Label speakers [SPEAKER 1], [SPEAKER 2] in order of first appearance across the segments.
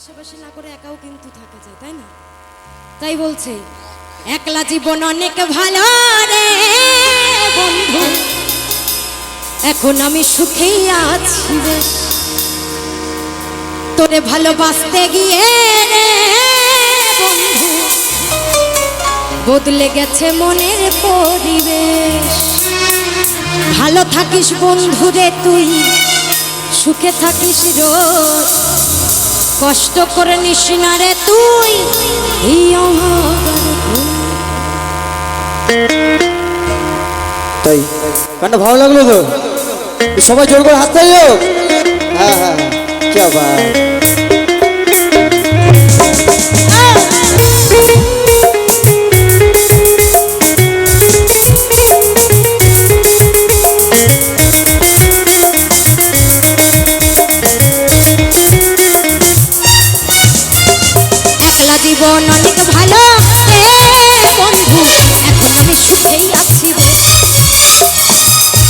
[SPEAKER 1] পাশাপাশি না করে একাও কিন্তু থাকা যায়, তাই না? তাই বলছে, একলা জীবন অনেক ভালো রে বন্ধু। এখন আমি সুখেই আছি বেশ তোরে ভালোবাসতে গিয়ে রে বন্ধু। বদলে গেছে মনের পরিবেশ। ভালো থাকিস বন্ধুরে তুই, সুখে থাকিস রোজ। কষ্ট করে নিস না রে তুই। এই
[SPEAKER 2] তাই? গানটা ভালো লাগল তো? সবাই জোর করে হাত তাই হোক হ্যাঁ হ্যাঁ হ্যাঁ।
[SPEAKER 1] জীবন অনেক ভালো রে বন্ধু, এখন আমি সুখেই আছি রে।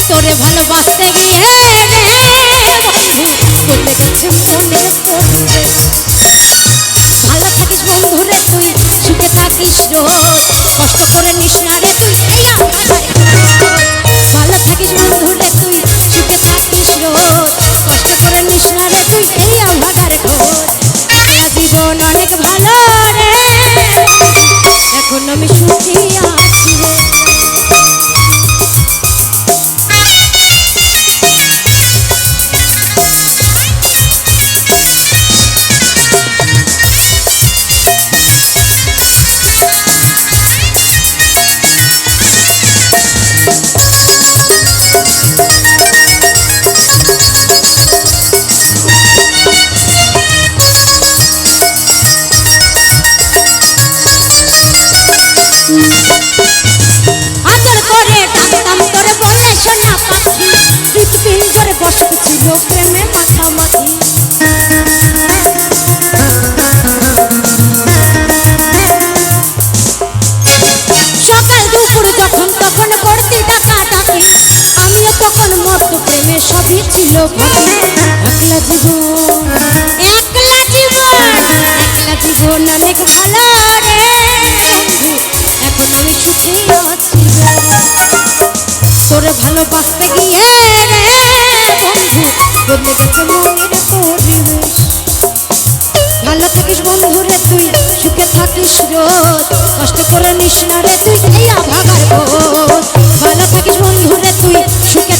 [SPEAKER 1] তোরে ভালোবাসতে গিয়ে বন্ধু বদলে গেছে ভালো থাকিস বন্ধু রে তুই, সুখে থাকিস কষ্ট করে নিস না রে তুই, এই আমার ভালো থাকিস বন্ধু রে তুই, সুখে থাকিস কষ্ট করে নিস না রে তুই, এই আমার একলা জীবন অনেক আমি সুখী প্রেমে মাখামাখি সকাল দুপুর যখন তখন করতি ডাকা আমিও তখন মত প্রেমে সবই ছিল একলা একলা জীবন অনেক ভালো রে। এখন আমি সুখী তোরে ভালোবাসতে গিয়ে রে। বন্ধু বদলে গেছে মনের পরিবেশ ভালো থাকিস বন্ধু রে তুই সুখে থাকিস রোজ কষ্ট করে নিস না রে তুই, এই আভাগার বোধ ভালো থাকিস বন্ধু রে তুই সুখে